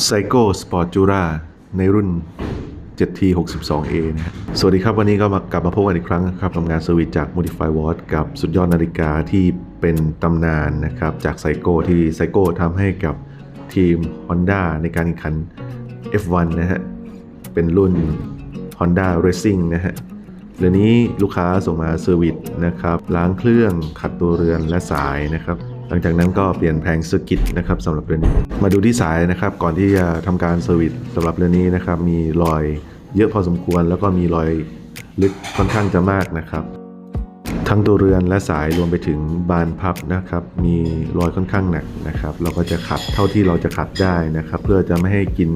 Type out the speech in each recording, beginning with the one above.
ไซโก้สปอร์ตจูราในรุ่น 7T62A นะฮะสวัสดีครับวันนี้ก็มากลับมาพบกันอีกครั้งครับทำงานเซอร์วิสจาก Modify Watch กับสุดยอดนาฬิกาที่เป็นตำนานนะครับจากไซโก้ที่ไซโก้ทำให้กับทีม Honda ในการแข่งขัน F1 นะฮะ เป็นรุ่น Honda Racing นะฮะเรือนี้ลูกค้าส่งมาเซอร์วิสนะครับล้างเครื่องขัดตัวเรือนและสายนะครับ หลังจากนั้นก็เปลี่ยนแผงเซอร์กิตนะครับสำหรับเรือนี้ มาดูที่สายนะครับ ก่อนที่จะทำการเซอร์วิสสำหรับเรือนี้นะครับ มีรอยเยอะพอสมควร แล้วก็มีรอยลึกค่อนข้างจะมากนะครับทั้งตัวเรือนและสายรวมไปถึงบานพับนะครับ มีรอยค่อนข้างหนักนะครับ เราก็จะขัดเท่าที่เราจะขัดได้นะครับ เพื่อจะไม่ให้กิน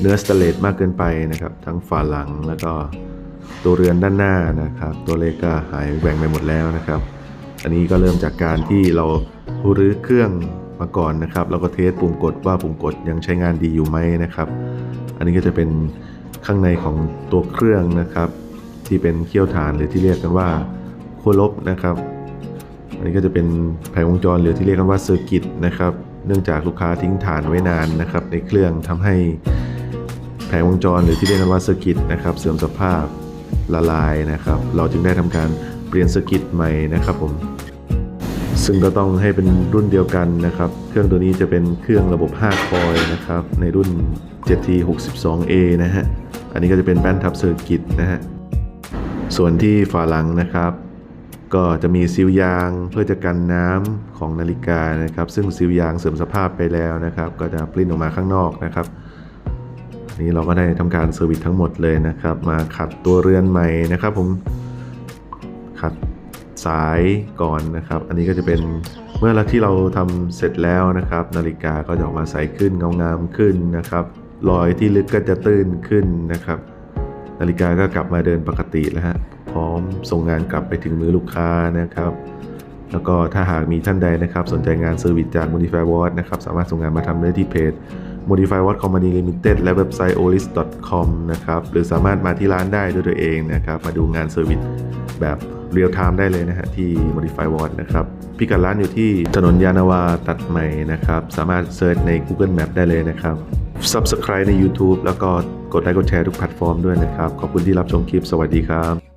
เนื้อสเตเลสมากเกินไปนะครับ ทั้งฝาหลังแล้วก็ตัวเรือนด้านหน้านะครับ ตัวเลขก็หายแหว่งไปหมดแล้วนะครับ อันนี้ก็เริ่มจากการที่เรา หรือเครื่องมาก่อนนะครับ แล้วก็เทสปุ่มกดว่าปุ่มกดยังใช้งานดีอยู่ไหมนะครับ อันนี้ก็จะเป็นข้างในของตัวเครื่องนะครับ ที่เป็นเขี้ยวฐานหรือที่เรียกกันว่าขั้วลบนะครับ อันนี้ก็จะเป็นแผงวงจรหรือที่เรียกกันว่าเซอร์กิตนะครับ เนื่องจากลูกค้าทิ้งฐานไว้นานนะครับ ในเครื่องทำให้แผงวงจรหรือที่เรียกกันว่าเซอร์กิตนะครับ เสื่อมสภาพละลายนะครับ เราจึงได้ทำการเปลี่ยนเซอร์กิตใหม่นะครับผม ซึ่งก็ต้องให้เป็นรุ่นเดียวกันนะครับ เครื่องตัวนี้จะเป็นเครื่องระบบ 5 คอยนะครับ ในรุ่น 7T62A นะฮะ อันนี้ก็จะเป็นแป้นทับเซอร์กิตนะฮะ ส่วนที่ฝาหลังนะครับ ก็จะมีซีลยางเพื่อจะกันน้ำของนาฬิกานะครับ ซึ่งซีลยางเสื่อมสภาพไปแล้วนะครับ ก็จะปลิ้นออกมาข้างนอกนะครับนี่เราก็ได้ทำการเซอร์วิสทั้งหมดเลยนะครับ มาขัดตัวเรือนใหม่นะครับผมขัด สายก่อนนะครับ อันนี้ก็จะเป็นเมื่อที่เราทำเสร็จแล้วนะครับ นาฬิกาก็จะออกมาใสขึ้นเงางามขึ้นนะครับรอยที่ลึกก็จะตื้นขึ้นนะครับ นาฬิกาก็กลับมาเดินปกติแล้วฮะพร้อมส่งงานกลับไปถึงมือลูกค้านะครับ แล้วก็ถ้าหากมีท่านใดนะครับ สนใจงานเซอร์วิสจาก Modify Watch นะครับ สามารถส่งงานมาทำได้ที่เพจ Modify Watch Company Limited และเว็บไซต์ olis.com นะครับ หรือสามารถมาที่ร้านได้ด้วยตัวเองนะครับ มาดูงานเซอร์วิสแบบ เรียลไทม์ได้เลยนะฮะที่ Modify Watch นะครับพิกัดร้านอยู่ที่ถนนยานาวาตัดใหม่นะครับ สามารถเซิร์ชใน Google Map ได้เลยนะครับ Subscribe ใน YouTube แล้วก็กดไลค์กดแชร์ทุกแพลตฟอร์มด้วยนะครับ ขอบคุณที่รับชมคลิปสวัสดีครับ